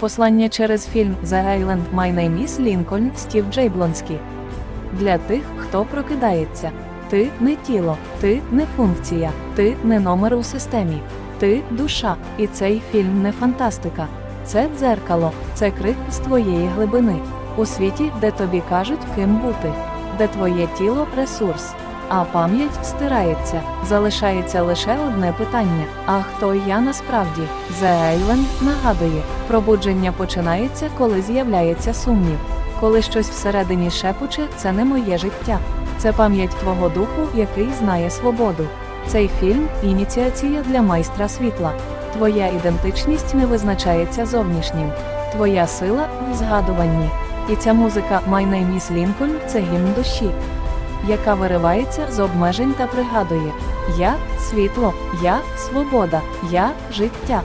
Послання через фільм The Island My Name is Lincoln Стів Джейблонський. Для тих, хто прокидається. Ти не тіло, ти не функція, ти не номер у системі. Ти душа, і цей фільм не фантастика. Це дзеркало, це крик з твоєї глибини. У світі, де тобі кажуть, ким бути, де твоє тіло ресурс, а пам'ять стирається. Залишається лише одне питання: а хто я насправді? The Island нагадує, пробудження починається, коли з'являється сумнів. Коли щось всередині шепоче, це не моє життя. Це пам'ять твого духу, який знає свободу. Цей фільм ініціація для майстра світла. Твоя ідентичність не визначається зовнішнім. Твоя сила в згадуванні. І ця музика My Name is Lincoln – це гімн душі, яка виривається з обмежень та пригадує: Я світло, я свобода, я життя.